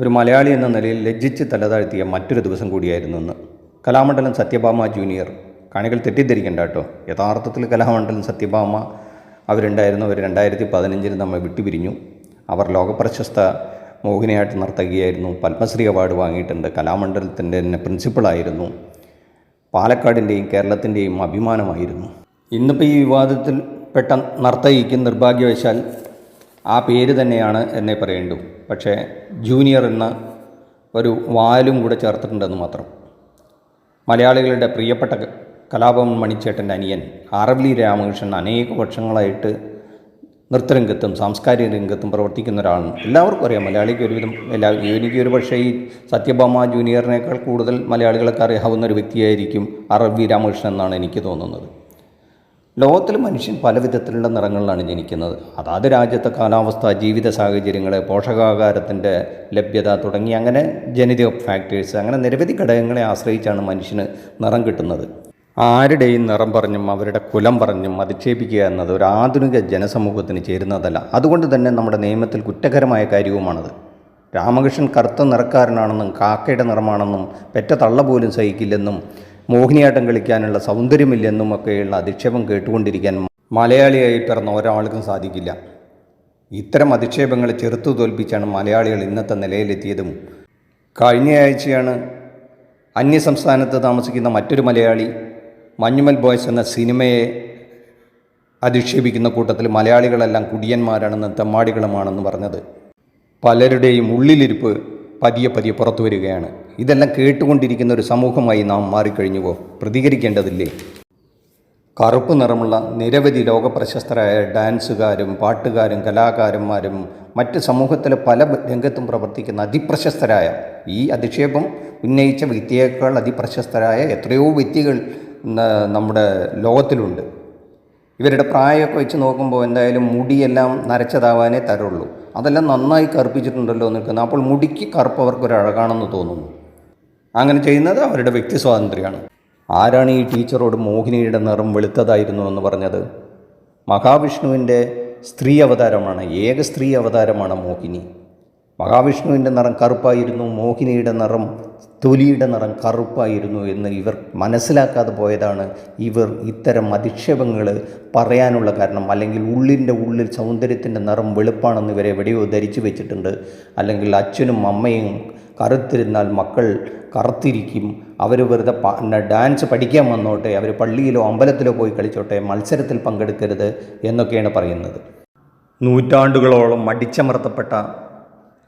ഒരു മലയാളി എന്ന നിലയിൽ ലജ്ജിച്ച് തലതാഴ്ത്തിയ മറ്റൊരു ദിവസം കൂടിയായിരുന്നു ഇന്ന്. കലാമണ്ഡലം സത്യഭാമ ജൂനിയർ. കാണികൾ തെറ്റിദ്ധരിക്കണ്ട കേട്ടോ. യഥാർത്ഥത്തിൽ കലാമണ്ഡലം സത്യഭാമ അവരുണ്ടായിരുന്നു അവർ രണ്ടായിരത്തി പതിനഞ്ചിൽ നമ്മെ വിട്ടുപിരിഞ്ഞു. അവർ ലോകപ്രശസ്ത മോഹിനിയാട്ട് നർത്തകിയായിരുന്നു. പത്മശ്രീ അവാർഡ് വാങ്ങിയിട്ടുണ്ട്. കലാമണ്ഡലത്തിന്റെ തന്നെ പ്രിൻസിപ്പളായിരുന്നു പാലക്കാടിന്റെയും കേരളത്തിന്റെയും അഭിമാനമായിരുന്നു. ഇന്നിപ്പോൾ ഈ വിവാദത്തിൽ പെട്ട നർത്തകിക്ക് നിർഭാഗ്യവശാൽ ആ പേര് തന്നെയാണ് എന്നേ പറയേണ്ടു പക്ഷേ ജൂനിയർ എന്ന ഒരു വാലും കൂടെ ചേർത്തിട്ടുണ്ടെന്ന് മാത്രം. മലയാളികളുടെ പ്രിയപ്പെട്ട കലാഭവൻ മണിച്ചേട്ടന്റെ അനിയൻ ആറവലി രാമകൃഷ്ണൻ അനേക വർഷങ്ങളായിട്ട് നൃത്തരംഗത്തും സാംസ്കാരിക രംഗത്തും പ്രവർത്തിക്കുന്ന ഒരാളാണ്. എല്ലാവർക്കും അറിയാം മലയാളിക്ക് ഒരുവിധം എല്ലാ എനിക്ക് ഒരു പക്ഷേ ഈ സത്യഭാമ ജൂനിയറിനേക്കാൾ കൂടുതൽ മലയാളികൾക്ക് അറിയാവുന്ന ഒരു വ്യക്തിയായിരിക്കും ആർ വി രാമകൃഷ്ണൻ എന്നാണ് എനിക്ക് തോന്നുന്നത്. ലോകത്തിൽ മനുഷ്യൻ പല വിധത്തിലുള്ള നിറങ്ങളിലാണ് ജനിക്കുന്നത്. അതാത് രാജ്യത്തെ കാലാവസ്ഥ ജീവിത സാഹചര്യങ്ങൾ പോഷകാഹാരത്തിന്റെ ലഭ്യത തുടങ്ങി അങ്ങനെ ജനിതക ഫാക്ടേഴ്സ് അങ്ങനെ നിരവധി ഘടകങ്ങളെ ആശ്രയിച്ചാണ് മനുഷ്യന് നിറം കിട്ടുന്നത്. ആരുടെയും നിറം പറഞ്ഞും അവരുടെ കുലം പറഞ്ഞും അധിക്ഷേപിക്കുക എന്നത് ഒരു ആധുനിക ജനസമൂഹത്തിന് ചേരുന്നതല്ല. അതുകൊണ്ട് തന്നെ നമ്മുടെ നിയമത്തിൽ കുറ്റകരമായ കാര്യവുമാണത്. രാമകൃഷ്ണൻ കറുത്ത നിറക്കാരനാണെന്നും കാക്കയുടെ നിറമാണെന്നും പെറ്റ തള്ള പോലും സഹിക്കില്ലെന്നും മോഹിനിയാട്ടം കളിക്കാനുള്ള സൗന്ദര്യമില്ലെന്നും ഒക്കെയുള്ള അധിക്ഷേപം കേട്ടുകൊണ്ടിരിക്കാൻ മലയാളിയായി പിറന്ന ഒരാൾക്കും സാധിക്കില്ല. ഇത്തരം അധിക്ഷേപങ്ങളെ ചെറുത്തു തോൽപ്പിച്ചാണ് മലയാളികൾ ഇന്നത്തെ നിലയിലെത്തിയതും. കഴിഞ്ഞയാഴ്ചയാണ് അന്യസംസ്ഥാനത്ത് താമസിക്കുന്ന മറ്റൊരു മലയാളി മഞ്ഞുമൽ ബോയ്സ് എന്ന സിനിമയെ അധിക്ഷേപിക്കുന്ന കൂട്ടത്തിൽ മലയാളികളെല്ലാം കുടിയന്മാരാണെന്നും തെമ്മാടികളുമാണെന്ന് പറഞ്ഞത്. പലരുടെയും ഉള്ളിലിരിപ്പ് പതിയെ പതിയെ പുറത്തു വരികയാണ്. ഇതെല്ലാം കേട്ടുകൊണ്ടിരിക്കുന്ന ഒരു സമൂഹമായി നാം മാറിക്കഴിഞ്ഞുവോ? പ്രതികരിക്കേണ്ടതില്ലേ? കറുപ്പ് നിറമുള്ള നിരവധി ലോകപ്രശസ്തരായ ഡാൻസുകാരും പാട്ടുകാരും കലാകാരന്മാരും മറ്റ് സമൂഹത്തിലെ പല രംഗത്തും പ്രവർത്തിക്കുന്ന അതിപ്രശസ്തരായ ഈ അധിക്ഷേപം ഉന്നയിച്ച വ്യക്തിയേക്കാൾ അതിപ്രശസ്തരായ എത്രയോ വ്യക്തികൾ നമ്മുടെ ലോകത്തിലുണ്ട്. ഇവരുടെ പ്രായമൊക്കെ വെച്ച് നോക്കുമ്പോൾ എന്തായാലും മുടിയെല്ലാം നരച്ചതാവാനേ തരുള്ളൂ. അതെല്ലാം നന്നായി കറുപ്പിച്ചിട്ടുണ്ടല്ലോ നിൽക്കുന്നത് അപ്പോൾ മുടിക്ക് കറുപ്പ് അവർക്കൊരഴകാണെന്ന് തോന്നുന്നു. അങ്ങനെ ചെയ്യുന്നത് അവരുടെ വ്യക്തി സ്വാതന്ത്ര്യമാണ്. ആരാണ് ഈ ടീച്ചറോട് മോഹിനിയുടെ നിറം വെളുത്തതായിരുന്നു എന്ന് പറഞ്ഞത്? മഹാവിഷ്ണുവിന്റെ സ്ത്രീ അവതാരമാണ്. ഏക സ്ത്രീ അവതാരമാണ് മോഹിനി. മഹാവിഷ്ണുവിന്റെ നിറം കറുപ്പായിരുന്നു മോഹിനിയുടെ നിറം തൊലിയുടെ നിറം കറുപ്പായിരുന്നു എന്ന് ഇവർ മനസ്സിലാക്കാതെ പോയതാണ് ഇവർ ഇത്തരം അധിക്ഷേപങ്ങൾ പറയാനുള്ള കാരണം. അല്ലെങ്കിൽ ഉള്ളിന്റെ ഉള്ളിൽ സൗന്ദര്യത്തിന്റെ നിറം വെളുപ്പാണെന്ന് ഇവരെ എവിടെയോ ധരിച്ചു വെച്ചിട്ടുണ്ട്. അല്ലെങ്കിൽ അച്ഛനും അമ്മയും കറുത്തിരുന്നാൽ മക്കൾ കറുത്തിരിക്കും. അവർ വെറുതെ ഡാൻസ് പഠിക്കാൻ വന്നോട്ടെ അവർ പള്ളിയിലോ അമ്പലത്തിലോ പോയി കളിച്ചോട്ടെ മത്സരത്തിൽ പങ്കെടുക്കരുത് എന്നൊക്കെയാണ് പറയുന്നത്. നൂറ്റാണ്ടുകളോളം അടിച്ചമർത്തപ്പെട്ട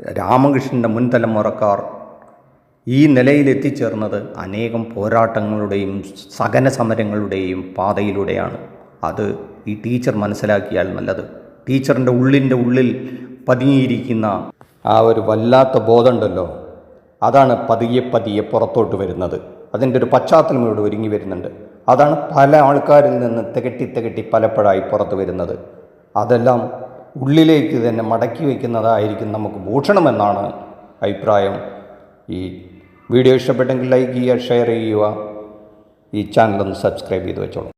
രാമകൃഷ്ണന്റെ മുൻതലമുറക്കാർ ഈ നിലയിൽ എത്തിച്ചേർന്നത് അനേകം പോരാട്ടങ്ങളുടെയും സഹന സമരങ്ങളുടെയും പാതയിലൂടെയാണ്. അത് ഈ ടീച്ചർ മനസ്സിലാക്കിയാൽ നല്ലത്. ടീച്ചറിന്റെ ഉള്ളിന്റെ ഉള്ളിൽ പതിയിരിക്കുന്ന ആ ഒരു വല്ലാത്ത ബോധമുണ്ടല്ലോ. അതാണ് പതിയെ പതിയെ പുറത്തോട്ട് വരുന്നത്. അതിന്റെ ഒരു പശ്ചാത്തലം ഇവിടെ ഒരുങ്ങി വരുന്നുണ്ട്. അതാണ് പല ആൾക്കാരിൽ നിന്ന് തികട്ടി തികട്ടി പലപ്പോഴായി പുറത്തു വരുന്നത്. അതെല്ലാം ഉള്ളിലേക്ക് തന്നെ മടക്കി വയ്ക്കുന്നതായിരിക്കും നമുക്ക് ഭൂഷണമെന്നാണ് അഭിപ്രായം. ഈ വീഡിയോ ഇഷ്ടപ്പെട്ടെങ്കിൽ ലൈക്ക് ചെയ്യുക ഷെയർ ചെയ്യുക. ഈ ചാനലൊന്ന് സബ്സ്ക്രൈബ് ചെയ്ത് വെച്ചോളൂ.